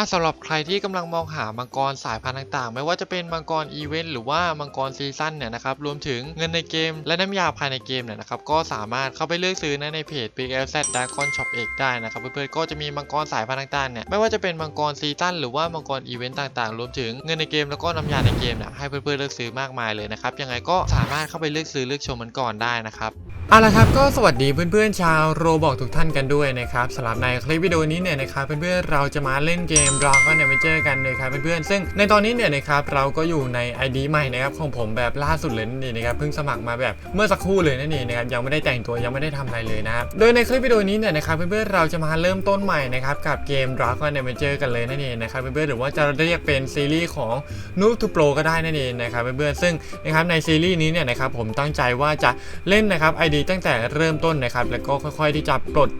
อะสำหรับใครที่กำลังมองหามังกรสายพันธุ์ต่างๆ ไม่ว่าจะเป็นมังกรอีเวนต์หรือว่ามังกรซีซั่นเนี่ยนะครับรวมถึงเงินในเกม และน้ำยาภายในเกมเนี่ยนะครับก็สามารถเข้าไปเลือกซื้อนะในเพจ Big LZ Dragon Shop เอกได้นะครับเพื่อนๆก็จะมีมังกรสายพันธุ์ต่างๆเนี่ยไม่ว่าจะเป็นมังกรซีซั่นหรือว่ามังกรอีเวนต์ต่างๆ รวมถึงเงินในเกมแล้วก็น้ำยาในเกมเนี่ยให้เพื่อนๆเลือกซื้อมากมายเลยนะครับยังไงก็สามารถเข้าไปเลือกซื้อเลือกชมมันก่อนได้นะครับเอาละครับก็สวัสดีเพื่อนๆชาวโรบอกทุกท่านกันด้วยนะครับสำหรับในคลิปวิดีโอนี้เนี่ยนะครับเพื่อนๆเราจะมาเล่นเกม Dragon Adventure กันเลยครับเพื่อนๆซึ่งในตอนนี้เนี่ยนะครับเราก็อยู่ใน ID ใหม่นะครับของผมแบบล่าสุดเลยนั่นะครับเพิ่งสมัครมาแบบเมื่อสักครู่เลยนั่นเองนะครับยังไม่ได้แต่งตัวยังไม่ได้ทำอะไรเลยนะครับโดยในคลิปวิดีโอนี้เนี่ยนะครับเพื่อนๆเราจะมาเริ่มต้นใหม่นะครับกับเกม Dragon Adventure กันเลยนั่นเองนะครับเพื่อนๆหรือว่าจะเรียกเป็นซีรีส์ของ Noob to Pro ก็ได้นั่นเองนะครับเพื่อนๆซึ่งนะครับในซีรีส์นี้เนี่ยนะครับผมตั้งใจว่าจะเล่นนะครับ ID ตั้งแต่เริ่มต้นนะครับแล้วก็ค่อย ๆ ที่จะปลด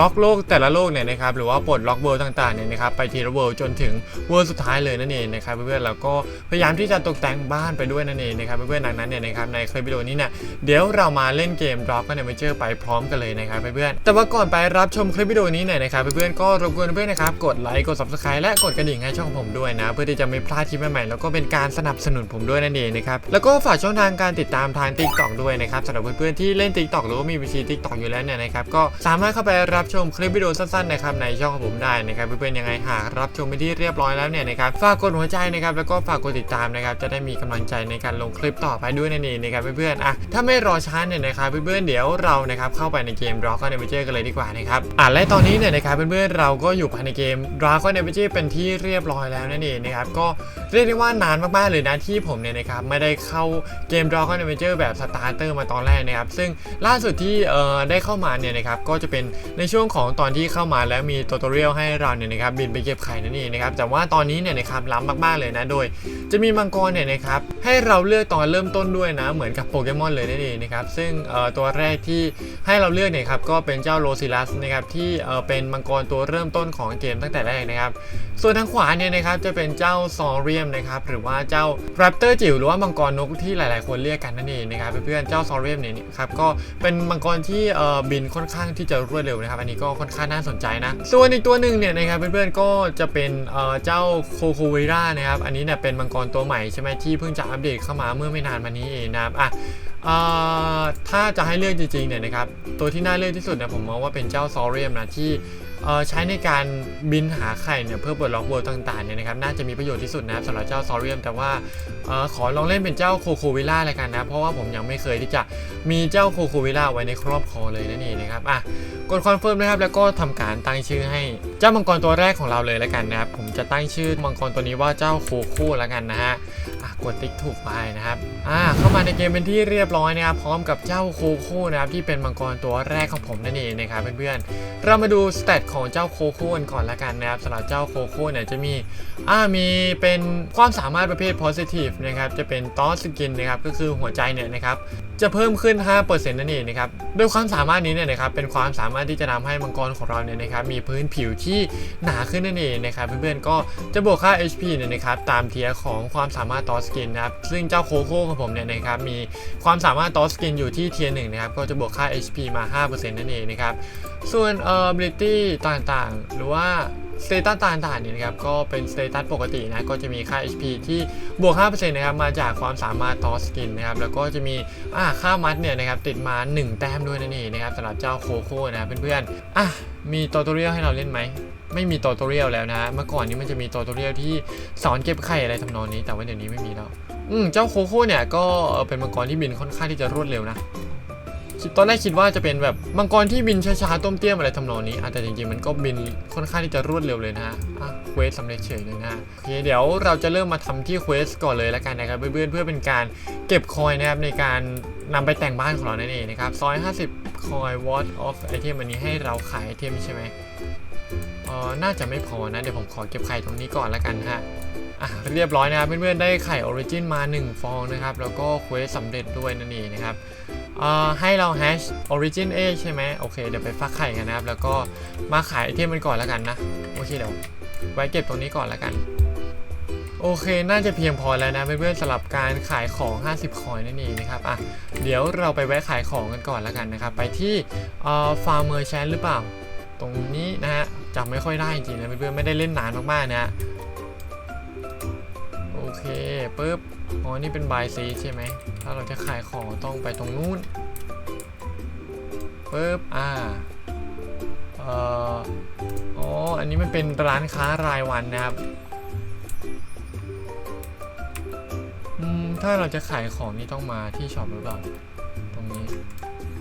ล็อกโลกแต่ละโลกเนี่ยนะครับหรือว่าปลดล็อกเวิลด์ต่างๆเนี่ยนะครับไปทีละเวลด์จนถึงเวิลด์สุดท้ายเลยนั่นเองนะครับเพื่อนๆแล้วก็พยายามที่จะตกแต่งบ้านไปด้วยนั่นเองนะครับเพื่อนๆดังนั้นเนี่ยนะครับในคลิปวิดีโอนี้เนี่ยเดี๋ยวเรามาเล่นเกม Drop กันในเวเจอร์ไปพร้อมกันเลยนะครับเพื่อนๆแต่ว่าก่อนไปรับชมคลิปวิดีโอนี้เนี่ยนะครับเพื่อนๆก็รบกวนเพื่อนนะครับกดไลค์กด subscribe และกดกระดิ่งให้ช่องผมด้วยนะ เพื่อที่จะไม่พลาดคลิปใหม่ๆแล้วก็เป็นการสนับสนุนผมด้วยนั่นเองนะครับแล้วก็ฝากช่องทางการติดตามทาง TikTok ด้วยนะครับสำหรับเพื่อนๆที่เล่น TikTok หรือว่ามีบัญชี TikTok อยู่แล้วเนี่ยนะครับก็สามารถเข้าไปรับชมคลิปวิดีโอสั้นๆนะครับในช่องของผมได้นะครับเพื่อนๆยังไงหากรับชมไปที่เรียบร้อยแล้วเนี่ยนะครับฝากกดหัวใจนะครับแล้วก็ฝากกดติดตามนะครับจะได้มีกำลังใจในการลงคลิปต่อไปด้วยนั่นเองนะครับเพื่อนๆอะถ้าไม่รอช้าเนี่ยนะครับเพื่อนๆเดี๋ยวเรานะครับเข้าไปในเกม Dragon Adventure กันเลยดีกว่านะครับอะและตอนนี้เนี่ยนะครับเพื่อนๆเราก็อยู่ภายในเกม Dragon Adventure เป็นที่เรียบร้อยแล้วนั่นเองนะครับก็เรียกได้ว่านานมากๆเลยนะที่ผมเนี่ยนะครับไม่ได้เข้าเกม Dragon Adventure แบบสตาร์เตอร์มาตอนแรกนะครับซึ่งล่าสุดที่เอ่อได้เข้ามาเนี่ยนะครับก็จะเป็นในช่วงของตอนที่เข้ามาแล้วมีตัวตเรียลให้เราเนี่ยนะครับบินไปเก็บไข่นั่นเองนะครับแต่ว่าตอนนี้เนี่ยนะครับล้ำมากๆเลยนะโดย จะมีมังกรเนี่ยนะครับให้เราเลือกตอนเริ่มต้นด้วยนะเหมือนกับโปเกมอนเลยนั่นเองนะครับซึ่งตัวแรกที่ให้เราเลือกเนี่ยครับก็เป็นเจ้าโรซิลัสนะครับที่เป็นมังกรตัวเริ่มต้นของเกมตั้งแต่แรกนะครับส่วนทางขวาเนี่ยนะครับจะเป็นเจ้าซอเรียมนะครับหรือว่าเจ้าแรปเตอร์จิ๋วหรือว่ามังกรนกที่หลายๆ คนเรียกกันนั่นเองนะครับเพื่อนๆเจ้าซอเรียมเนี่ยนะครับก็เป็นมังกรที่บินค่อนข้างที่จะรวดเร็วนะครับ อันนี้ก็ค่อนข้างน่าสนใจนะ ส่วนอีกตัวหนึ่งเนี่ยนะครับเพื่อนๆก็จะเป็นเจ้าโคโควิรานะครับ อันนี้เนี่ยเป็นมังกรตัวใหม่ใช่ไหมที่เพิ่งจะอัปเดตเข้ามาเมื่อไม่นานมานี้เองนะครับอะถ้าจะให้เลือกจริงๆเนี่ยนะครับตัวที่น่าเลือกที่สุดเนี่ยผมมองว่าเป็นเจ้าซอเรียมนะที่ ใช้ในการบินหาไข่เนี่ยเพื่อปลดล็อกเวิลด์ต่างๆเนี่ยนะครับน่าจะมีประโยชน์ที่สุดนะครับสำหรับเจ้าซอเรียมแต่ว่าเออขอลองเล่นเป็นเจ้าโคโควิล่าเลยกันนะเพราะว่าผมยังไม่เคยที่จะมีเจ้าโคโควิล่าไว้ในครอบครองเลยนั่นเองนะครับอะกดคอนเฟิร์มนะครับแล้วก็ทำการตั้งชื่อให้เจ้ามังกรตัวแรกของเราเลยแล้วกันนะครับผมจะตั้งชื่อมังกรตัวนี้ว่าเจ้าโคโค่แล้วกันนะฮะ กดติ๊กถูกไปนะครับ อ่า เข้ามาในเกมเป็นที่เรียบร้อยนะครับ พร้อมกับเจ้าโคโค่นะครับ ที่เป็นมังกรตัวแรกของผมนั่นเองนะครับเพื่อนๆ เรามาดูสเตตของเจ้าโคโค่กันก่อนละกันนะครับสำหรับเจ้าโคโค่เนี่ยจะมี อ่า มีเป็นความสามารถประเภท positive นะครับ จะเป็นตอสกินนะครับ ก็คือหัวใจเนี่ยนะครับ จะเพิ่มขึ้น 5%นั่นเองนะครับโดยความสามารถนี้เนี่ยนะครับเป็นความสามารถที่จะทำให้มังกรของเราเนี่ยนะครับมีพื้นผิวที่หนาขึ้นนั่นเองนะครับเพื่อนๆก็จะบวกค่า HP เนี่ยนะครับตามเทียร์ของความสามารถตอสกินนะครับซึ่งเจ้าโคโค่ของผมเนี่ยนะครับมีความสามารถตอสกินอยู่ที่เทียร์หนึ่งนะครับก็จะบวกค่า HP มา 5%นั่นเองนะครับส่วนเอ่อ ability ต่างๆ หรือว่า สเตตัสต่างๆเนี่ยนะครับก็เป็นสเตตัสปกตินะก็จะมีค่า HP ที่บวก 5%นะครับมาจากความสามารถทอสกินนะครับแล้วก็จะมีอ่าค่ามัดเนี่ยนะครับติดมา 1 แต้มด้วยนั่นเองนะครับสำหรับเจ้าโคโค่นะเพื่อนๆอะมีตอตัวเรียลให้เราเล่นไหมไม่มีตอตัวเรียลแล้วนะ เมื่อก่อนนี้มันจะมีตอตัวเรียลที่สอนเก็บไข่อะไรทำนองนี้ แต่ว่าเดี๋ยวนี้ไม่มีแล้วอืมเจ้าโคโค่เนี่ยก็เป็นมังกรที่บินค่อนข้างที่จะรวดเร็วนะ ตอนแรกคิดว่าจะเป็นแบบมังกรที่บินช้าๆต้มเตี้ยมอะไรทำนองนี้อะแต่จริงๆมันก็บินค่อนข้างที่จะรวดเร็วเลยนะฮะอะเควสสำเร็จเฉยเลยนะโอเคเดี๋ยวเราจะเริ่มมาทำที่เควสก่อนเลยแล้วกันนะครับเพื่อนๆเพื่อเป็นการเก็บคอยนะครับในการนำไปแต่งบ้านของเรานั่นเองนะครับซอย 50 คอย What of Item อันนี้ให้เราขายไอเทมใช่ไหมเออน่าจะไม่พอนะเดี๋ยวผมขอเก็บไข่ตรงนี้ก่อนแล้วกันฮะอะเรียบร้อยนะครับเพื่อนๆได้ไข่ออริจินมา 1 ฟองนะครับ แล้วก็เควสสำเร็จด้วยนั่นเองนะครับ ให้เราแฮชออริจินเอใช่ไหมโอเค เดี๋ยวไปฟักไข่กันนะครับ แล้วก็มาขายไอเทมมันก่อนแล้วกันนะ โอเคเดี๋ยวไว้เก็บตรงนี้ก่อนแล้วกัน โอเค น่าจะเพียงพอแล้วนะเพื่อนๆสำหรับการขายของ 50 คอยนั่นเองนะครับ อะ เดี๋ยวเราไปแวะขายของกันก่อนแล้วกันนะครับ ไปที่ฟาร์มเมอร์แชนหรือเปล่า ตรงนี้นะฮะจำไม่ค่อยได้จริงๆนะเพื่อนๆไม่ได้เล่นนานมากๆนะฮะโอเคปุ๊บ อ๋อ นี่เป็นบายซีใช่ไหม ถ้าเราจะขายของต้องไปตรงนู้นปุ๊บ อ่า เอ่อ อ๋อ อันนี้มันเป็นร้านค้ารายวันนะครับ อืม ถ้าเราจะขายของนี่ต้องมาที่ช็อปหรือเปล่า ตรงนี้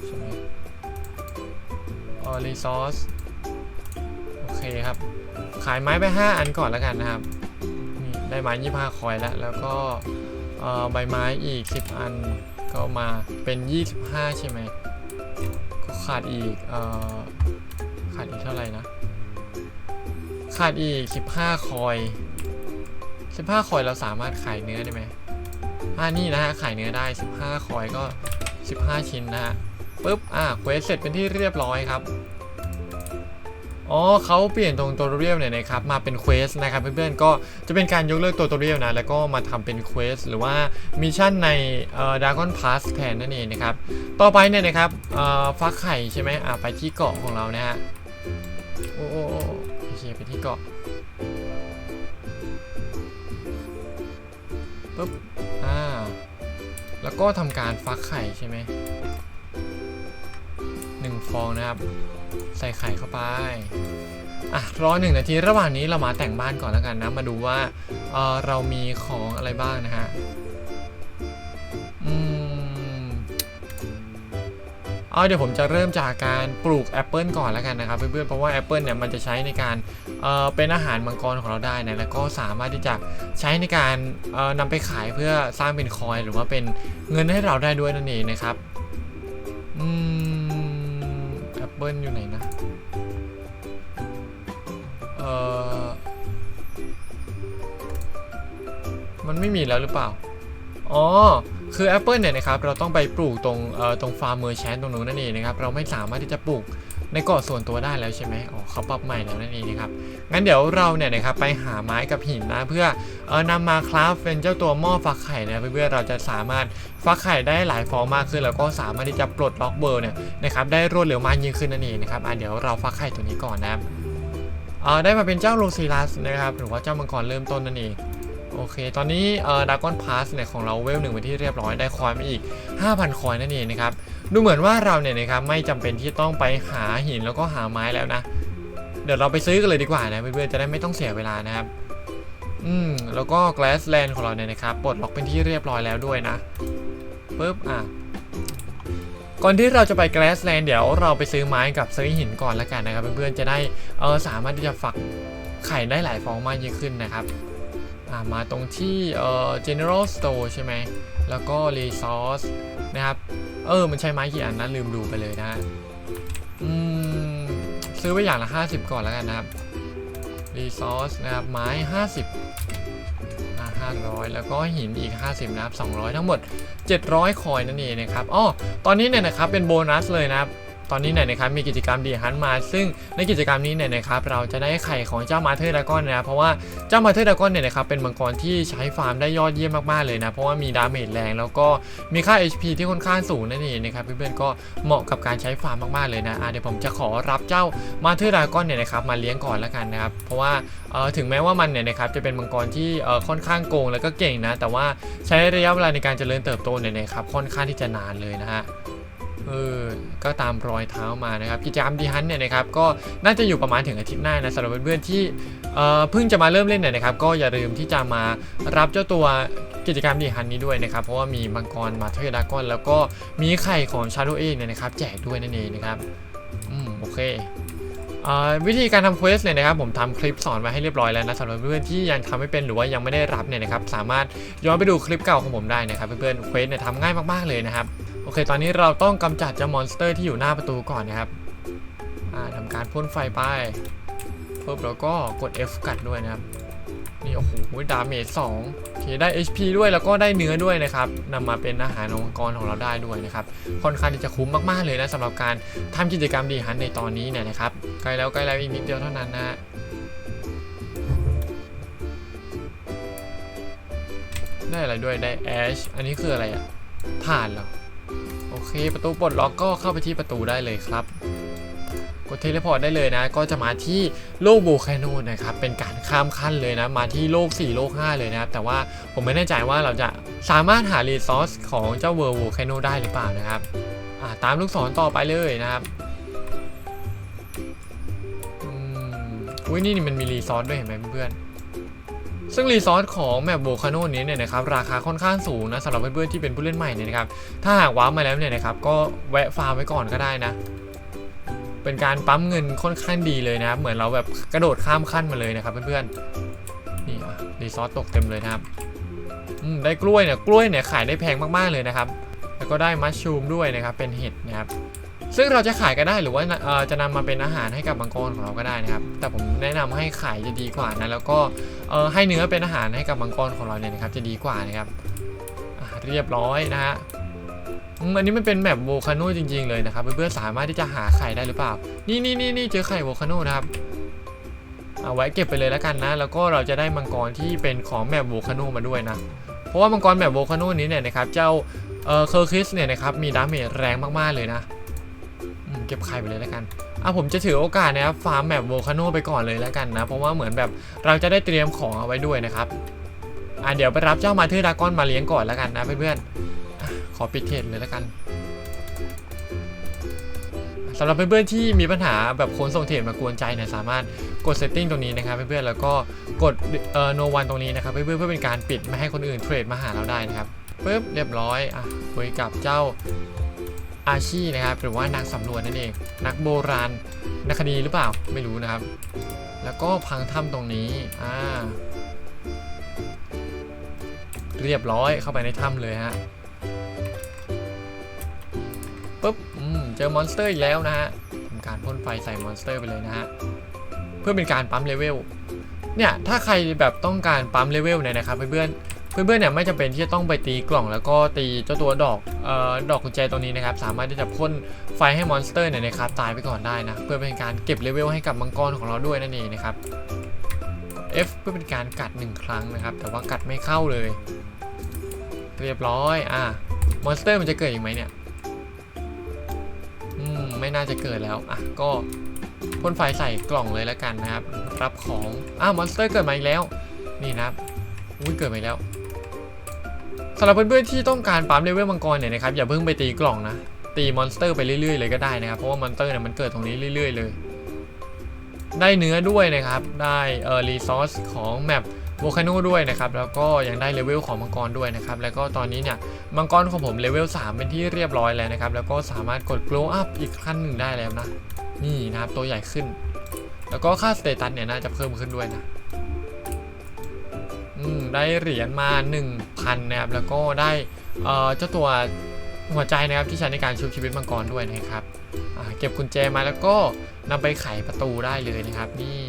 ใช่ไหมออรีซอสโอเคครับ ขายไม้ไป 5 อันก่อนแล้วกันนะครับนี่ได้ไม้25 คอยแล้ว แล้วก็ ใบไม้อีก 10 อันก็มาเป็น 25 ใช่ไหมก็ขาดอีกอขาดอีกเท่าไหร่นะ ขาดอีก 15 คอย 15 คอยเราสามารถขายเนื้อได้ไหมอ่านี่นะฮะขายเนื้อได้ 15 คอยก็ 15 ชิ้นนะฮะปุ๊บอะเควสเสร็จเป็นที่เรียบร้อยครับ อ๋อเขาเปลี่ยนตรงตัวเรียลเนี่ยนะครับมาเป็นเควสนะครับเพื่อนๆก็จะเป็นการยกเลิกตัวตัวเรียลนะแล้วก็มาทำเป็นเควสหรือว่ามิชชั่นในเอ่อดากอนพาสแทนนั่นเองนะครับต่อไปเนี่ยนะครับเอ่อฟักไข่ใช่ไหมอะไปที่เกาะของเรานะฮะโอ้โอ้โอ้โอเคไปที่เกาะปุ๊บอ่าแล้วก็ทำการฟักไข่ใช่ไหมหนึ่งฟองนะครับ ใส่ไข่เข้าไป อะรอหนึ่งนาทีระหว่างนี้เรามาแต่งบ้านก่อนแล้วกันนะ มาดูว่าเออเรามีของอะไรบ้างนะฮะ อืมเอาเดี๋ยวผมจะเริ่มจากการปลูกแอปเปิลก่อนแล้วกันนะครับเพื่อนๆ เพราะว่าแอปเปิลเนี่ยมันจะใช้ในการเอ่อเป็นอาหารมังกรของเราได้นะ แล้วก็สามารถที่จะใช้ในการเอ่อนำไปขายเพื่อสร้างเป็นคอยหรือว่าเป็นเงินให้เราได้ด้วยนั่นเองนะครับ นอปเปิลอยู่ไหนนะ เออมันไม่มีแล้วหรือเปล่า อ๋อ คือแอปเปิลเนี่ยนะครับ เราต้องไปปลูกตรง เอ่อ ตรงฟาร์มเมอร์แชนตรงนู้นนั่นเองนะครับ เราไม่สามารถที่จะปลูก ในเกาะส่วนตัวได้แล้วใช่ไหมอ๋อเขาปรับใหม่แล้วนั่นเองนะครับ งั้นเดี๋ยวเราเนี่ยนะครับไปหาไม้กับหินนะเพื่อเออนำมาคราฟเป็นเจ้าตัวหม้อฟักไข่นะเพื่อๆเราจะสามารถฟักไข่ได้หลายฟองมากขึ้น แล้วก็สามารถที่จะปลดล็อกเบอร์เนี่ยนะครับได้รวดเร็วมากยิ่งขึ้นนั่นเองนะครับอะเดี๋ยวเราฟักไข่ตัวนี้ก่อนนะครับเออได้มาเป็นเจ้าโรซิลัสนะครับหรือว่าเจ้ามังกรเริ่มต้นนั่นเอง โอเค ตอนนี้ดากอนพาสเนี่ยของเราเวลหนึ่งไปนที่เรียบร้อยได้คอยมาอีก 5,000 คอยนั่นเองนะครับ ดูเหมือนว่าเราเนี่ยนะครับไม่จำเป็นที่ต้องไปหาหินแล้วก็หาไม้แล้วนะ เดี๋ยวเราไปซื้อกันเลยดีกว่านะเพื่อนๆจะได้ไม่ต้องเสียเวลานะครับ อืม แล้วก็ Glassland ของเราเนี่ยนะครับปลดล็อกเป็นที่เรียบร้อยแล้วด้วยนะปึ๊บอะก่อนที่เราจะไป Glassland เดี๋ยวเราไปซื้อไม้กับซื้อหินก่อนล้วกันนะครับเพื่อนๆจะได้เออสามารถที่จะฝักไข่ได้หลายฟองมากยิ่งขึ้นนะครับ มาตรงที่เอ่อ General Store ใช่ไหม แล้วก็ Resource นะครับ เออ มันใช้ไม้กี่อันนะลืมดูไปเลยนะอืม ซื้อไปอย่างละ 50 ก่อนแล้วกันนะครับ Resource นะครับ ไม้ 50 500 แล้วก็หินอีก 50 นะครับ 200 ทั้งหมด 700 คอยนั่นเองนะครับ อ๋อ ตอนนี้เนี่ยนะครับ เป็นโบนัสเลยนะครับ ตอนนี้เนี่ยนะครับมีกิจกรรมดีฮันมา ซึ่งในกิจกรรมนี้เนี่ยนะครับเราจะได้ไข่ของเจ้ามาเธอร์ดากอนนะครับเพราะว่าเจ้ามาเธอร์ดากอนเนี่ยนะครับเป็นมังกรที่ใช้ฟาร์มได้ยอดเยี่ยมมากๆเลยนะเพราะว่ามีดาเมจแรงแล้วก็มีค่า HP ที่ค่อนข้างสูงนั่นเองนะครับเพื่อนๆก็เหมาะกับการใช้ฟาร์มมากๆเลยนะะเดี๋ยวผมจะขอรับเจ้ามาเธอร์ดากอนเนี่ยนะครับมาเลี้ยงก่อนแล้วกันนะครับเพราะว่าถึงแม้ว่ามันเนี่ยนะครับจะเป็นมังกรที่ค่อนข้างโกงแล้วก็เก่งนะแต่ว่าใช้ระยะเวลาในการเจริญเติบโตเนี่ยนะครับค่อนข้างที่จะนานเลยนะฮะ เออก็ตามรอยเท้ามานะครับกิจกรรมดีฮันเนี่ยนะครับก็น่าจะอยู่ประมาณถึงอาทิตย์หน้านะสำหรับเพื่อนๆที่เออเพิ่งจะมาเริ่มเล่นเนี่ยนะครับก็อย่าลืมที่จะมารับเจ้าตัวกิจกรรมดีฮันนี้ด้วยนะครับเพราะว่ามีมังกรมาเทอร์ดากอน แล้วก็มีไข่ของชาโดเอเนี่ยนะครับแจกด้วยนั่นเองนะครับอืมโอเควิธีการทำเควสเนี่ยนะครับผมทำคลิปสอนไว้ให้เรียบร้อยแล้วนะสำหรับเพื่อนๆที่ยังทำไม่เป็นหรือว่ายังไม่ได้รับเนี่ยนะครับสามารถย้อนไปดูคลิปเก่าของผมได้นะครับเพื่อนๆเควสเนี่ยทำง่ายมากๆเลยนะครับ อเค ตอนนี้เราต้องกำจัดเจ้ามอนสเตอร์ที่อยู่หน้าประตูก่อนนะครับอ่าทำการพ่นไฟไปปุ๊บแล้วก็กด F กัดด้วยนะครับ นี่โอ้โหดาเมจ2โอเคได้ HP ด้วยแล้วก็ได้เนื้อด้วยนะครับนำมาเป็นอาหารองค์กรของเราได้ด้วยนะครับ ค่อนข้างที่จะคุ้มมากๆเลยนะสำหรับการทำกิจกรรมดีฮันในตอนนี้เนี่ยนะครับใกล้แล้วใกล้แล้วอีกนิดเดียวเท่านั้นนะได้อะไรด้วยได้แอชอันนี้คืออะไรอะผ่านเหรอ โอเค ประตูปลดล็อกก็เข้าไปที่ประตูได้เลยครับ กดเทเลพอร์ตได้เลยนะ ก็จะมาที่โลกโวลแคนโนนะครับ เป็นการข้ามขั้นเลยนะ มาที่โลก 4 โลก 5 เลยนะครับ แต่ว่าผมไม่แน่ใจว่าเราจะสามารถหารีซอสของเจ้าเวอร์โวลแคนโนได้หรือเปล่านะครับาตามลูกศรต่อไปเลยนะครับอืมอุ้ยนี่นี่มันมีรีซอสด้วยเห็นไหมเพื่อนๆ ซึ่งรีซอสของแมปโวคาโนนี้เนี่ยนะครับราคาค่อนข้างสูงนะสำหรับเพื่อนๆที่เป็นผู้เล่นใหม่เนี่ยนะครับถ้าหากว้ามาแล้วเนี่ยนะครับก็แวะฟาร์มไว้ก่อนก็ได้นะ เป็นการปั๊มเงินค่อนข้างดีเลยนะครับเหมือนเราแบบกระโดดข้ามขั้นมาเลยนะครับเพื่อนๆนี่รีซอสตกเต็มเลยนะครับอืมได้กล้วยเนี่ยกล้วยเนี่ยขายได้แพงมากๆเลยนะครับ แล้วก็ได้มัชชูมด้วยนะครับเป็นเห็ดนะครับ ซึ่งเราจะขายก็ได้หรือว่าจะนำมาเป็นอาหารให้กับมังกรของเราก็ได้นะครับ แต่ผมแนะนำให้ขายจะดีกว่านะแล้วก็ให้เนื้อเป็นอาหารให้กับมังกรของเราเนี่ยนะครับจะดีกว่านะครับเรียบร้อยนะฮะอืมอันนี้มันเป็นแมปโวคาโนจริง ๆเลยนะครับเพื่อนๆสามารถที่จะหาไข่ได้หรือเปล่า นี่นี่นี่นี่เจอไข่โวคาโนนะครับเอาไว้เก็บไปเลยแล้วกันนะ แล้วก็เราจะได้มังกรที่เป็นของแมปโวคาโนมาด้วยนะ เพราะว่ามังกรแมปโวคาโนนี้เนี่ยนะครับเจ้าเออเคอร์คิสเนี่ยนะครับมีดาเมจแรงมากๆเลยนะ เก็บไข่ไปเลยแล้วกันอะผมจะถือโอกาสนะครับฟาร์มแมปโวคาโนไปก่อนเลยแล้วกันนะ เพราะว่าเหมือนแบบเราจะได้เตรียมของเอาไว้ด้วยนะครับอะเดี๋ยวไปรับเจ้ามาเธอร์ดากอนมาเลี้ยงก่อนแล้วกันนะเพื่อนๆขอปิดเทรดเลยแล้วกันสำหรับเพื่อนๆที่มีปัญหาแบบคนส่งเทรดมากวนใจเนี่ยสามารถกด setting ตรงนี้นะครับเพื่อนๆแล้วก็กดเอ่อ no one ตรงนี้นะครับเพื่อนๆเพื่อเป็นการปิดไม่ให้คนอื่นเทรดมาหาเราได้นะครับปึ๊บเรียบร้อยอะคุยกับเจ้า อาชีนะครับหรือว่านักสำรวจนั่นเอง นักโบราณนักคดีหรือเปล่าไม่รู้นะครับ แล้วก็พังถ้ำตรงนี้อ่าเรียบร้อยเข้าไปในถ้ำเลยฮะปุ๊บอืมเจอมอนสเตอร์อีกแล้วนะฮะทำการพ่นไฟใส่มอนสเตอร์ไปเลยนะฮะเพื่อเป็นการปั๊มเลเวลเนี่ยถ้าใครแบบต้องการปั๊มเลเวลเนี่ยนะครับเพื่อน เพื่อนๆเนี่ยไม่จำเป็นที่จะต้องไปตีกล่องแล้วก็ตีเจ้าตัวดอกเอ่อดอกกุญแจตัวนี้นะครับ สามารถที่จะพ่นไฟให้มอนสเตอร์เนี่ยนะครับตายไปก่อนได้นะ เพื่อเป็นการเก็บเลเวลให้กับมังกรของเราด้วยนั่นเองนะครับ F เพื่อเป็นการกัดหนึ่งครั้งนะครับ แต่ว่ากัดไม่เข้าเลย เรียบร้อยอะมอนสเตอร์มันจะเกิดอีกไหมเนี่ยอืมไม่น่าจะเกิดแล้วอะก็พ่นไฟใส่กล่องเลยแล้วกันนะครับ รับของอ้าวมอนสเตอร์เกิดมาอีกแล้ว นี่นะครับอุ้ยเกิดมาแล้ว สำหรับเพื่อนๆที่ต้องการปั๊มเลเวลมังกรเนี่ยนะครับอย่าเพิ่งไปตีกล่องนะ ตีมอนสเตอร์ไปเรื่อยๆเลยก็ได้นะครับ เพราะว่ามอนสเตอร์เนี่ยมันเกิดตรงนี้เรื่อยๆเลย ได้เนื้อด้วยนะครับ ได้เอ่อรีซอสของแมปโวคาโนด้วยนะครับ แล้วก็ยังได้เลเวลของมังกรด้วยนะครับ แล้วก็ตอนนี้เนี่ยมังกรของผมเลเวล3 เป็นที่เรียบร้อยแล้วนะครับ แล้วก็สามารถกด glow up อีกขั้นหนึ่งได้แล้วนะ นี่นะครับตัวใหญ่ขึ้น แล้วก็ค่าสเตตัสเนี่ยน่าจะเพิ่มขึ้นด้วยนะ อืมได้เหรียญมา 1,000นะครับ แล้วก็ได้เจ้าตัวหัวใจนะครับที่ใช้ในการชุบชีวิตมังกรด้วยนะครับเก็บกุญแจมาแล้วก็นำไปไขประตูได้เลยนะครับนี่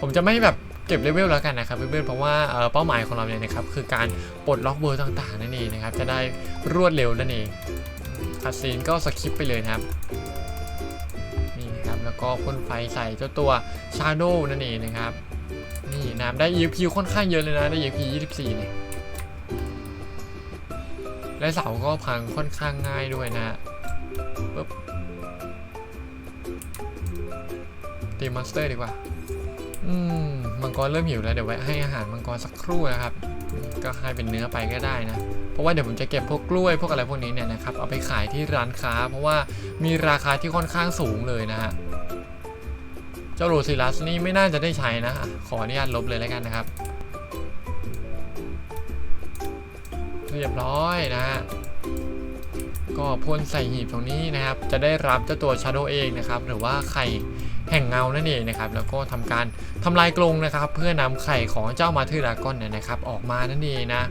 ผมจะไม่แบบเก็บเลเวลแล้วกันนะครับเพื่อนๆเพราะว่าเอ่อเป้าหมายของเราเนี่ยนะครับคือการปลดล็อกเบอร์ต่างๆนั่นเองนะครับจะได้รวดเร็วนั่นเองคาซีนก็สคิปไปเลยนะครับนี่นะครับแล้วก็พ่นไฟใส่เจ้าตัวชาโดนั่นเองนะครับ นี่นะครับได้ EXP ค่อนข้างเยอะเลยนะ ได้ EXP 24เนี่ยและเสาก็พังค่อนข้างง่ายด้วยนะปึ๊บตีมอนสเตอร์ดีกว่า อืม มังกรเริ่มหิวแล้ว เดี๋ยวไว้ให้อาหารมังกรสักครู่นะครับ ก็ให้เป็นเนื้อไปก็ได้นะ เพราะว่าเดี๋ยวผมจะเก็บพวกกล้วยพวกอะไรพวกนี้เนี่ยนะครับ เอาไปขายที่ร้านค้า เพราะว่ามีราคาที่ค่อนข้างสูงเลยนะฮะ จ้าโรซิลัสนี่ไม่น่าจะได้ใช้นะ ขออนุญาตลบเลยแล้วกันนะครับ เรียบร้อยนะฮะก็พ่นใส่หีบตรงนี้นะครับ จะได้รับเจ้าตัวชาโดเองนะครับ หรือว่าไข่แห่งเงานั่นเองนะครับ แล้วก็ทำการทำลายกรงนะครับ เพื่อนำไข่ของเจ้ามาเธอร์ดากอนเนี่ยนะครับ ออกมานั่นเองนะ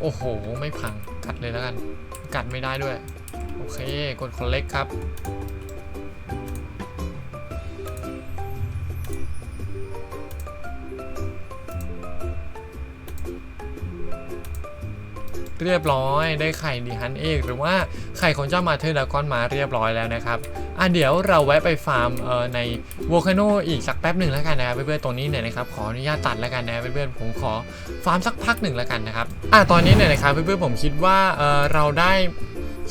โอ้โห ไม่พังกัดเลยแล้วกัน กัดไม่ได้ด้วย โอเค กด collect ครับ เรียบร้อย ได้ไข่ดีฮันเอกหรือว่าไข่ของเจ้ามาเธอร์ดากอนมาเรียบร้อยแล้วนะครับอะเดี๋ยวเราแวะไปฟาร์มเอ่อในโวคาโนอีกสักแป๊บหนึ่งแล้วกันนะครับเพื่อนๆตรงนี้เนี่ยนะครับขออนุญาตตัดแล้วกันนะเพื่อนๆผมขอฟาร์มสักพักหนึ่งแล้วกันนะครับอะตอนนี้เนี่ยนะครับเพื่อนๆผมคิดว่าเอ่อเราได้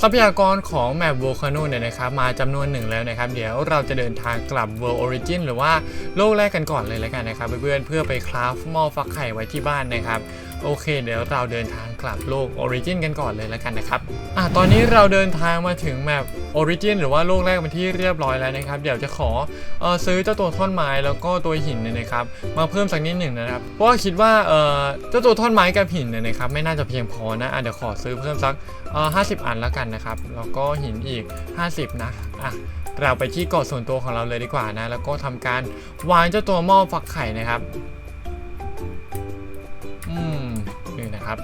ทรัพยากรของแมป Volcano เนี่ยนะครับมาจำนวนหนึ่งแล้วนะครับ เดี๋ยวเราจะเดินทางกลับ World Origin หรือว่าโลกแรกกันก่อนเลยแล้วกันนะครับเพื่อนๆเพื่อไปคราฟหม้อฟักไข่ไว้ที่บ้านนะครับ โอเค เดี๋ยวเราเดินทางกลับโลก Origin กันก่อนเลยแล้วกันนะครับอะตอนนี้เราเดินทางมาถึงแมป Origin หรือว่าโลกแรกเป็นที่เรียบร้อยแล้วนะครับ เดี๋ยวจะขอเออซื้อเจ้าตัวท่อนไม้แล้วก็ตัวหินเนี่ยนะครับมาเพิ่มสักนิดหนึ่งนะครับ เพราะว่าคิดว่าเออเจ้าตัวท่อนไม้กับหินเนี่ยนะครับไม่น่าจะเพียงพอนะอะเดี๋ยวขอซื้อเพิ่มสักเออ50อันแล้วกันนะครับแล้วก็หินอีก 50 นะอะเราไปที่เกาะส่วนตัวของเราเลยดีกว่านะ แล้วก็ทำการวางเจ้าตัวหม้อฟักไข่นะครับ นะครับ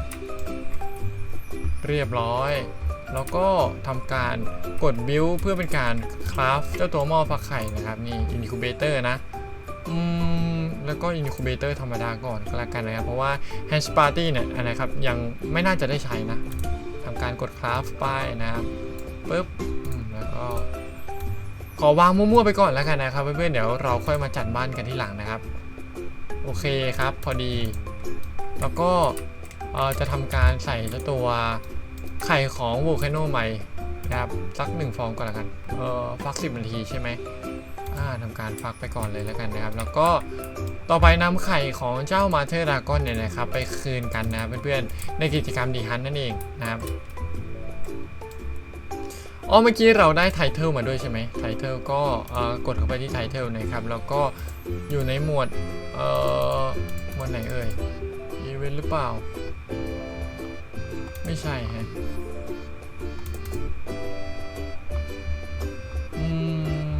เรียบร้อย แล้วก็ทำการกดบิ i เพื่อเป็นการคราฟเจ้าตัวหม้อฟักไข่นะครับนี่อินคูเบเตอร์นะอืมแล้วก็อินคูเบเตอร์ธรรมดาก่อนก็แล้วกันนะครับ เพราะว่า h a s h Party เนี่ยอันนะครับยังไม่น่าจะได้ใช้นะทำการกดคราฟไปนะครับปึ๊บแล้วก็ ขอวางมั่วๆไปก่อนแล้วกันนะครับ เพื่อนๆเดี๋ยวเราค่อยมาจัดบ้านกันที่หลังนะครับ โอเคครับ พอดี แล้วก็ จะทำการใส่ตัวไข่ของโวลคาโนใหม่นะครับสักหนึ่งฟองก่อนละกันเออฟักสิบนาทีใช่ไหมทำการฟักไปก่อนเลยแล้วกันนะครับ แล้วก็ต่อไปนำไข่ของเจ้ามาเธอร์ดากอนเนี่ยนะครับ ไปคืนกันนะเพื่อนๆในกิจกรรมดีฮันนั่นเองนะครับอ๋อเมื่อกี้เราได้ไทเทลมาด้วยใช่ไหมไทเทลก็กดเข้าไปที่ไทเทลนะครับ แล้วก็อยู่ในหมวดเอ่อหมวดไหนเอ่ยอีเวนต์หรือเปล่า ไม่ใช่ฮะอืม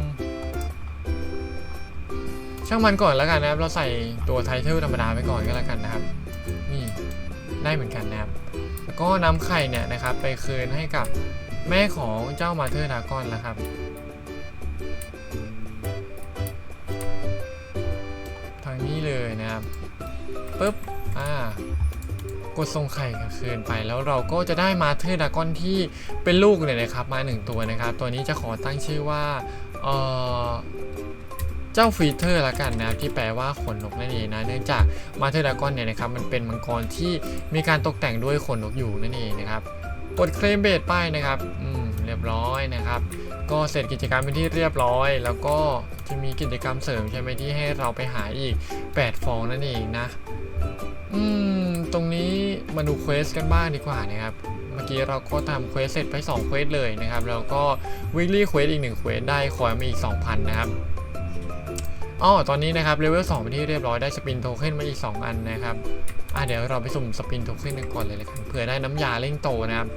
ช่างมันก่อนแล้วกันนะครับ เราใส่ตัวไทเทลธรรมดาไปก่อนก็แล้วกันนะครับ นี่ได้เหมือนกันนะครับ แล้วก็นำไข่เนี่ยนะครับ ไปคืนให้กับแม่ของเจ้ามาเธอร์ดากอนแล้วครับ ทางนี้เลยนะครับปุ๊บ อ่า ดส่งไข่คืนไป แล้วเราก็จะได้มาเธอร์ดากอนที่เป็นลูกเนี่ยนะครับ มาหนึ่งตัวนะครับ ตัวนี้จะขอตั้งชื่อว่าเออเจ้าฟีเทอร์ละกันนะครับที่แปลว่าขนนกนั่นเองนะเนื่องจากมาเธอร์ดากอนเนี่ยนะครับมันเป็นมังกรที่มีการตกแต่งด้วยขนนกอยู่นั่นเองนะครับกดเคลมเบสป้ายนะครับอืมเรียบร้อยนะครับ ก็เสร็จกิจกรรมเป็นที่เรียบร้อย แล้วก็จะมีกิจกรรมเสริมใช่ไหมที่ให้เราไปหาอีก 8 ฟองนั่นเองนะ อืม ตรงนี้มาดูเควสกันบ้างดีกว่านะครับ เมื่อกี้เราก็ทำเควสเสร็จไป2เควสเลยนะครับ แล้วก็ weekly quest อีก1เควสได้คอยมาอีก 2,000 นะครับอ๋อตอนนี้นะครับเลเวล2เป็นที่เรียบร้อยได้สปินโทเค็นมาอีก 2 อันนะครับอะเดี๋ยวเราไปสุ่มสปินโทเค็นกันก่อนเลยละกันเผื่อได้น้ำยาเร่งโตนะครับ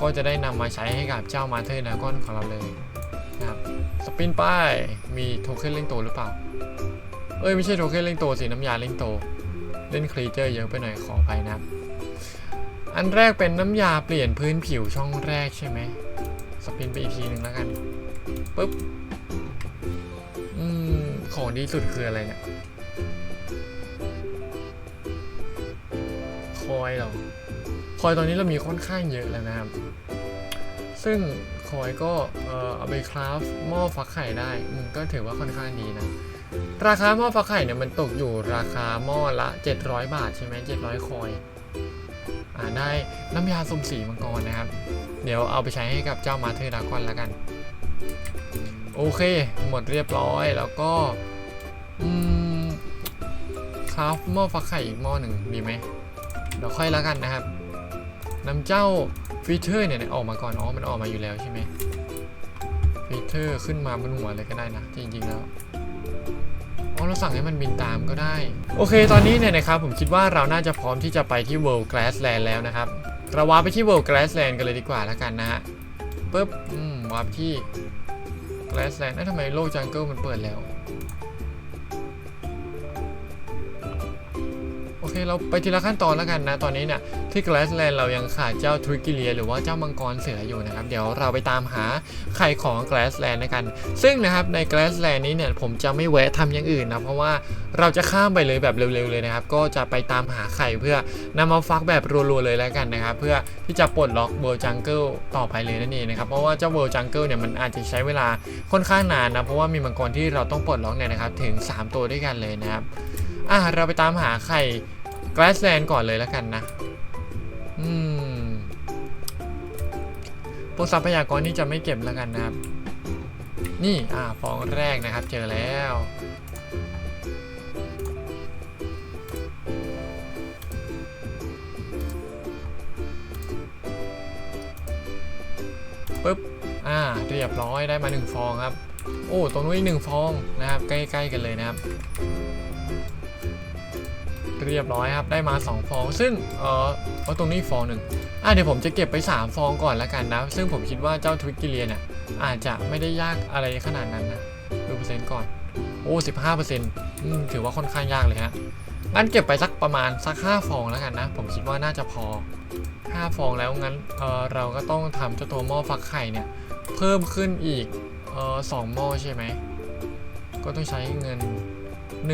ก็จะได้นำมาใช้ให้กับเจ้ามาเธอร์ดากอนของเราเลยนะครับสปินป้ายมีโทเค็นเร่งโตหรือเปล่า เอ้ยไม่ใช่โทเค็นเร่งโตสิน้ำยาเร่งโต เล่นครีเจอร์เยอะไปหน่อยขออภัยนะครับอันแรกเป็นน้ำยาเปลี่ยนพื้นผิวช่องแรกใช่ไหมสปินไปอีกทีหนึ่งแล้วกันปึ๊บอืมของดีสุดคืออะไรเนี่ยคอยเหรอคอยตอนนี้เรามีค่อนข้างเยอะแล้วนะครับ ซึ่งคอยก็เอ่อเอาไปคราฟหม้อฟักไข่ได้อืมก็ถือว่าค่อนข้างดีนะ ราคาหม้อฟักไข่เนี่ยมันตกอยู่ราคาหม้อละ 700 บาทใช่ไหม700 คอย อ่าได้น้ำยาสมสีมังกรนะครับ เดี๋ยวเอาไปใช้ให้กับเจ้ามาเธอร์ดากอนแล้วกัน โอเค หมดเรียบร้อยแล้วก็ อืมคราฟหม้อฟักไข่อีกหม้อหนึ่งดีไหมเดี๋ยวค่อยแล้วกันนะครับนำเจ้าฟีเจอร์เนี่ยออกมาก่อนอ๋อมันออกมาอยู่แล้วใช่ไหมฟีเจอร์ขึ้นมาบนหัวเลยก็ได้นะ จริงๆแล้ว อ๋อเราสั่งให้มันบินตามก็ได้ โอเค ตอนนี้เนี่ยนะครับผมคิดว่าเราน่าจะพร้อมที่จะไปที่ World Grassland แล้วนะครับเราวาร์ปไปที่ World Grassland กันเลยดีกว่าแล้วกันนะฮะปึ๊บอืมวาร์ปที่ Grassland เอ้วทำไมโลกจังเกิลมันเปิดแล้ว เคเราไปทีละขั้นตอนแล้วกันนะ ตอนนี้เนี่ยที่ Grassland เรายังขาดเจ้าทริกกิเลียหรือว่าเจ้ามังกรเสืออยู่นะครับ เดี๋ยวเราไปตามหาไข่ของ Grassland นะกัน ซึ่งนะครับใน Grassland นี้เนี่ยผมจะไม่แวะทำอย่างอื่นนะ เพราะว่าเราจะข้ามไปเลยแบบเร็วๆเลยนะครับ ก็จะไปตามหาไข่เพื่อนำมาฟักแบบรัวๆเลยแล้วกันนะครับ เพื่อที่จะปลดล็อก World Jungle ต่อไปเลยนั่นเองนะครับ เพราะว่าเจ้า World Jungle เนี่ยมันอาจจะใช้เวลาค่อนข้างนานนะ เพราะว่ามีมังกรที่เราต้องปลดล็อกเนี่ยนะครับถึง 3 ตัวด้วยกันเลยนะครับอะเราไปตามหาไข่ Grassland ก่อนเลยแล้วกันนะ อืม พวกทรัพยากรนี่จะไม่เก็บแล้วกันนะครับ นี่อ่าฟองแรกนะครับ เจอแล้ว ปึ๊บ อ่า เรียบร้อยได้มาหนึ่งฟองครับ โอ้ ตรงนู้นอีกหนึ่งฟองนะครับ ใกล้ ๆ กันเลยนะครับ เรียบร้อยครับ ได้มา 2 ฟอง ซึ่งเออเอาตรงนี้ฟองหนึ่งอะเดี๋ยวผมจะเก็บไป 3 ฟองก่อนแล้วกันนะ ซึ่งผมคิดว่าเจ้าทวิกกิเลียเนี่ยอาจจะไม่ได้ยากอะไรขนาดนั้นนะดูเปอร์เซ็นต์ก่อน โอ้สิบห้าเปอร์เซ็นต์ถือว่าค่อนข้างยากเลยฮะงั้นเก็บไปสักประมาณสัก5ฟองแล้วกันนะ ผมคิดว่าน่าจะพอ5ฟองแล้วงั้นเออเราก็ต้องทำเจ้าตัวหม้อฟักไข่เนี่ยเพิ่มขึ้นอีกเออสองหม้อใช่ไหมก็ต้องใช้เงิน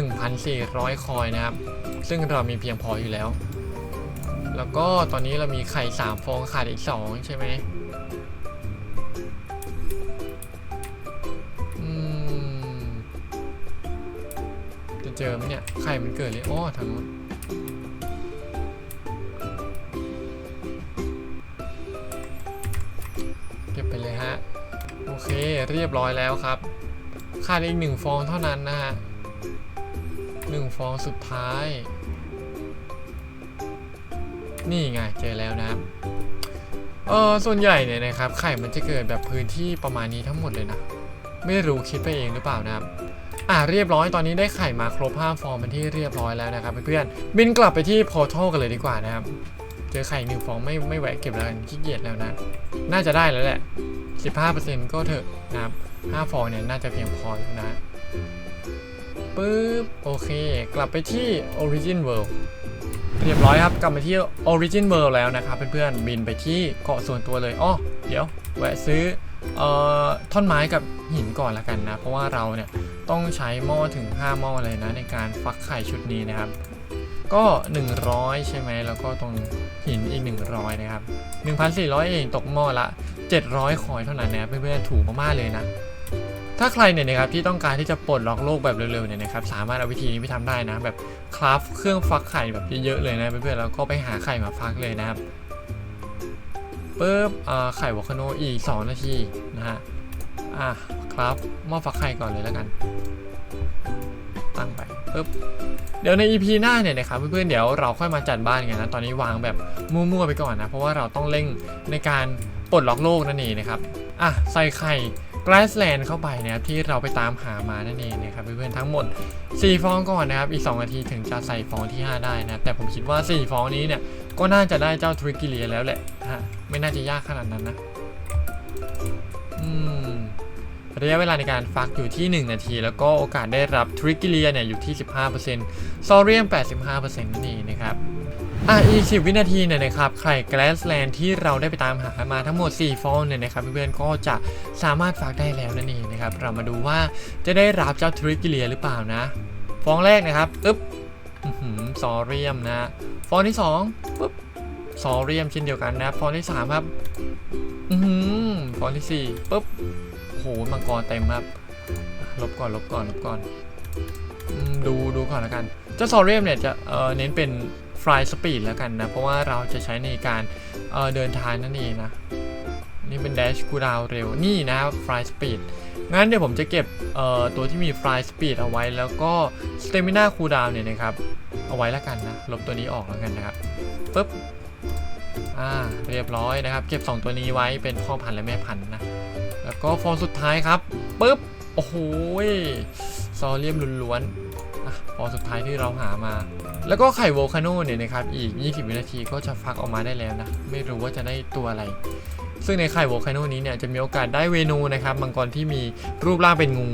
1,400 คอยนะครับ ซึ่งเรามีเพียงพออยู่แล้ว แล้วก็ตอนนี้เรามีไข่3ฟองขาดอีก2ใช่ไหมอืมจะเจอไหมเนี่ย ไข่มันเกิดเลยอ้อทางนู้นเก็บไปเลยฮะ โอเคเรียบร้อยแล้วครับขาดอีกหนึ่งฟองเท่านั้นนะฮะหนึ่งฟองสุดท้าย นี่ไงเจอแล้วนะครับเออส่วนใหญ่เนี่ยนะครับ ไข่มันจะเกิดแบบพื้นที่ประมาณนี้ทั้งหมดเลยนะ ไม่รู้คิดไปเองหรือเปล่านะครับอ่าเรียบร้อยตอนนี้ได้ไข่มาครบ5ฟองเป็นที่เรียบร้อยแล้วนะครับเพื่อนๆบินกลับไปที่พอร์ทัลกันเลยดีกว่านะครับเจอไข่หนึ่งฟองไม่ไม่แหวะเก็บแล้วกันขี้เกียจแล้วนะ น่าจะได้แล้วแหละ 15%ก็เถอะนะครับ5ฟองเนี่ยน่าจะเพียงพอนะปึ๊บโอเค กลับไปที่ Origin World เรียบร้อยครับกลับมาที่ Origin World แล้วนะครับเพื่อนๆบินไปที่เกาะส่วนตัวเลยอ้อเดี๋ยวแวะซื้อเอ่อท่อนไม้กับหินก่อนละกันนะ เพราะว่าเราเนี่ยต้องใช้หม้อถึง 5 หม้อเลยนะในการฟักไข่ชุดนี้นะครับ ก็ 100 ใช่ไหมแล้วก็ตรงหินอีก 100 นะครับ 1,400 เองตกหม้อละ 700 คอยเท่านั้นนะเพื่อนๆถูกมากๆเลยนะ ถ้าใครเนี่ยนะครับที่ต้องการที่จะปลดล็อกโลกแบบเร็วๆเนี่ยนะครับสามารถเอาวิธีนี้ไปทำได้นะ แบบคราฟเครื่องฟักไข่แบบเยอะๆเลยนะเพื่อนๆแล้วก็ไปหาไข่มาฟักเลยนะครับปุ๊บอ่าไข่วอคโนอีก 2 นาทีนะฮะอะครับหม้อฟักไข่ก่อนเลยแล้วกัน ตั้งไปปุ๊บเดี๋ยวใน EP หน้าเนี่ยนะครับเพื่อนๆเดี๋ยวเราค่อยมาจัดบ้านกันนะตอนนี้วางแบบมั่วๆไปก่อนนะ เพราะว่าเราต้องเร่งในการปลดล็อกโลกนั่นเองนะครับอะใส่ไข่ g r a s s l a n d เข้าไปนะครับที่เราไปตามหามานั่นเองนะครับเพื่อนๆทั้งหมด 4 ฟองก่อนนะครับ อีก 2 นาทีถึงจะใส่ฟองที่ 5 ได้นะแต่ผมคิดว่า 4 ฟองนี้เนี่ย ก็น่าจะได้เจ้าทริกกิเลียแล้วแหละฮะไม่น่าจะยากขนาดนั้นนะอืมระยะเวลาในการฟักอยู่ที่ 1 นาที แล้วก็โอกาสได้รับทริกกิเลียเนี่ยอยู่ที่ 15%ซอเรียม 85%นั่นเองนะครับ อะอีก10วินาทีเนี่ยนะครับไข่แกลสแลนที่เราได้ไปตามหามาทั้งหมด 4 ฟองเนี่ยนะครับเพื่อนๆก็จะสามารถฟักได้แล้วนั่นเองนะครับเรามาดูว่าจะได้รับเจ้าทริกกิเลียหรือเปล่านะฟองแรกนะครับอึ๊บอื้อหือซอเรียมนะฟองที่2ปุ๊บซอเรียมเช่นเดียวกันนะฟองที่3ครับอือหือฟองที่4ปุ๊บโอ้โหมังกรเต็มครับลบก่อนลบก่อนลบก่อนดูดูก่อนแล้วกันเจ้าซอเรียมเนี่ยจะเอ่อเน้นเป็น ฟลายสปีดแล้วกันนะ เพราะว่าเราจะใช้ในการเเดินทางนั่นเองนะ นี่เป็น dash คูดาวเร็วนี่นะฟลายสปีดงั้นเดี๋ยวผมจะเก็บตัวที่มีฟลายสปีดเอาไว้แล้วก็สเตมินาคูดาวเนี่ยนะครับ เอาไว้แล้วกันนะ ลบตัวนี้ออกแล้วกันนะครับปึ๊บอ่าเรียบร้อยนะครับ เก็บ 2 ตัวนี้ไว้เป็นพ่อพันธุ์และแม่พันธุ์นะ แล้วก็ฟองสุดท้ายครับปึ๊บโอ้โหซอเลียมล้วนๆอะฟองสุดท้ายที่เราหามา แล้วก็ไข่โวลคาโนเนี่ยนะครับอีก 20 วินาทีก็จะฟักออกมาได้แล้วนะ ไม่รู้ว่าจะได้ตัวอะไร ซึ่งในไข่โวลคาโนนี้เนี่ยจะมีโอกาสได้เวนูนะครับมังกรที่มีรูปร่างเป็นงู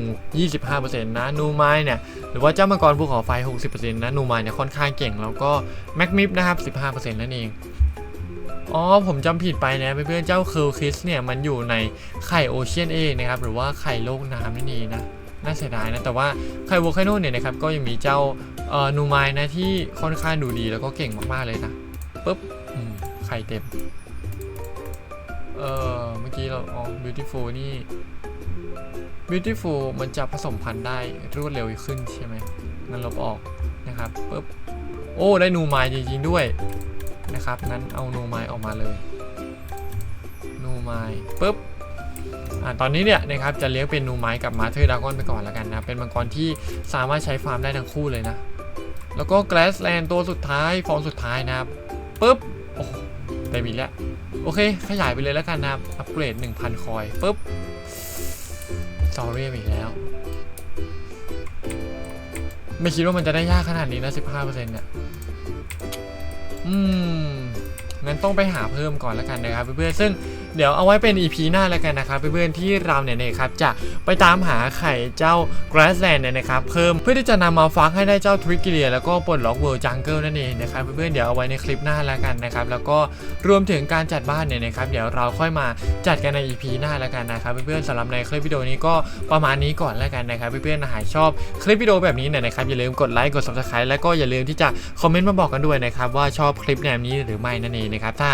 25%นะนูไมายเนี่ยหรือว่าเจ้ามังกรภูเขาไฟ 60%นะนูไมายเนี่ยค่อนข้างเก่ง แล้วก็แม็กมิฟนะครับ 15%นั่นเองอ๋อผมจำผิดไปนะเพื่อนๆเจ้าเคิร์ลคิสเนี่ยมันอยู่ในไข่โอเชียนเองนะครับหรือว่าไข่โลกน้ำนั่นเองนะน่าเสียดายนะ แต่ว่าไข่โวคาโนเนี่ยนะครับก็ยังมีเจ้า เอ่อนูไมายนะที่ค่อนข้างดูดีแล้วก็เก่งมากๆเลยนะปุ๊บไข่เต็ม เออเมื่อกี้เราอ๋อ beautiful นี่ beautiful มันจะผสมพันธุ์ได้รวดเร็วขึ้นใช่ไหมงั้นลบออกนะครับปุ๊บโอ้ได้นูไมายจริงๆด้วยนะครับงั้นเอานูไมายออกมาเลยนูไม้ปุ๊บอ่าตอนนี้เนี่ยนะครับจะเลี้ยงเป็นนูไม้กับมาเธอร์ดากอนไปก่อนแล้วกันนะ เป็นมังกรที่สามารถใช้ฟาร์มได้ทั้งคู่เลยนะ แล้วก็แกลสแลนตัวสุดท้ายฟองสุดท้ายนะครับปุ๊บโอ้โหเต็มอีกแล้วโอเค ขยายไปเลยแล้วกันนะครับอัปเกรด 1,000 คอยปุ๊บซอเรียมอีกแล้ว ไม่คิดว่ามันจะได้ยากขนาดนี้นะ 15%เนี่ยอืมงั้นต้องไปหาเพิ่มก่อนแล้วกันนะครับเพื่อนๆซึ่ง เดี๋ยวเอาไว้เป็น EP หน้าแล้วกันนะครับเพื่อนๆที่เราเนี่ยนะครับจะไปตามหาไข่เจ้า Grassland เนี่ยนะครับเพิ่มเพื่อที่จะนำมาฟักให้ได้เจ้า t r i c k i l i a แล้วก็ปลดล็อก World Jungle นั่นเองนะครับเพื่อนๆเดี๋ยวเอาไว้ในคลิปหน้าแล้วกันนะครับแล้วก็รวมถึงการจัดบ้านเนี่ยนะครับเดี๋ยวเราค่อยมาจัดกันใน EP หน้าแล้วกันนะครับเพื่อนๆสำหรับในคลิปวิดีโอนี้ก็ประมาณนี้ก่อนแล้วกันนะครับเพื่อนๆหากชอบคลิปวิดีโอแบบนี้เนี่ยนะครับอย่าลืมกดไลค์กด Subscribe แล้วก็อย่าลืมที่จะคอมเมนต์มาบอกกันด้วยนะครับว่าชอบคลิปแนวนี้หรือไม่นั่นเองนะครับถ้า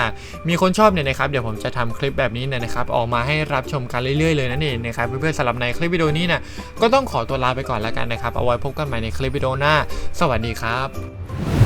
มีคนชอบเนี่ยนะครับเดี๋ยวผมจะทำคลิปแบบนี้เนี่ยนะครับออกมาให้รับชมกันเรื่อยๆเลยนั่นเองนะครับเพื่อนๆสำหรับในคลิปวิดีโอนี้นะก็ต้องขอตัวลาไปก่อนแล้วกันนะครับเอาไว้พบกันใหม่ในคลิปวิดีโอหน้า สวัสดีครับ